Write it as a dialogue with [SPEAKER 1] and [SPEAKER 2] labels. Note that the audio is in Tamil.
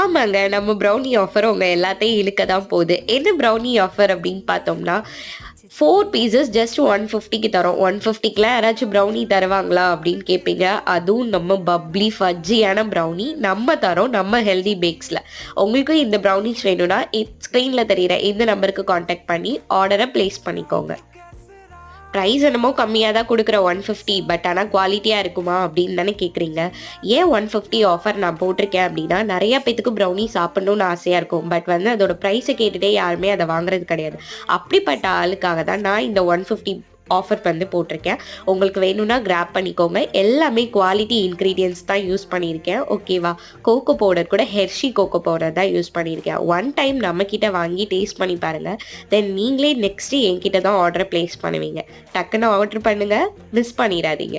[SPEAKER 1] ஆமாங்க. நம்ம ப்ரௌனி ஆஃபர் உங்கள் எல்லாத்தையும் இழுக்க தான் போகுது. என்ன ப்ரௌனி ஆஃபர் அப்படின்னு பார்த்தோம்னா, ஃபோர் பீஸஸ் ஜஸ்ட் 150க்கு தரோம். 150க்குலாம் யாராச்சும் ப்ரௌனி தருவாங்களா? அப்படின்னு கேட்பீங்க. அதுவும் நம்ம பப்ளி ஃபஜ்ஜியான ப்ரௌனி நம்ம தரோம். நம்ம ஹெல்தி பேக்ஸில் உங்களுக்கும் இந்த ப்ரௌனிஸ் வேணும்னா, ஸ்க்ரீனில் தெரிகிற இந்த நம்பருக்கு காண்டாக்ட் பண்ணி ஆர்டரை ப்ளேஸ் பண்ணிக்கோங்க. ப்ரைஸ் என்னமோ கம்மியாக தான் கொடுக்குற ஒன் ஃபிஃப்டி பட் ஆனால் குவாலிட்டியாக இருக்குமா? அப்படின்னு தானே கேட்குறீங்க. ஏன் 150 ஆஃபர் நான் போட்டிருக்கேன் அப்படின்னா, நிறைய பேத்துக்கு ப்ரௌனி சாப்பிடணும்னு ஆசையாக இருக்கும். பட் வந்து அதோட ப்ரைஸை கேட்டுகிட்டே யாருமே அதை வாங்குறது கிடையாது. அப்படிப்பட்ட ஆளுக்காக தான் நான் இந்த 150 ஆஃபர் வந்து போட்டிருக்கேன். உங்களுக்கு வேணும்னா கிராப் பண்ணிக்கோங்க. எல்லாமே குவாலிட்டி இன்க்ரீடியன்ஸ் தான் யூஸ் பண்ணியிருக்கேன். ஓகேவா? கோகோ பவுடர் கூட ஹெர்ஷி கோகோ பவுடர் தான் யூஸ் பண்ணியிருக்கேன். ஒன் டைம் நம்மக்கிட்ட வாங்கி டேஸ்ட் பண்ணி பாருங்கள் தென் நீங்களே நெக்ஸ்ட்டு என்கிட்ட தான் ஆர்டர ப்ளேஸ் பண்ணுவீங்க. டக்குனு ஆர்டர் பண்ணுங்கள் மிஸ் பண்ணிடாதீங்க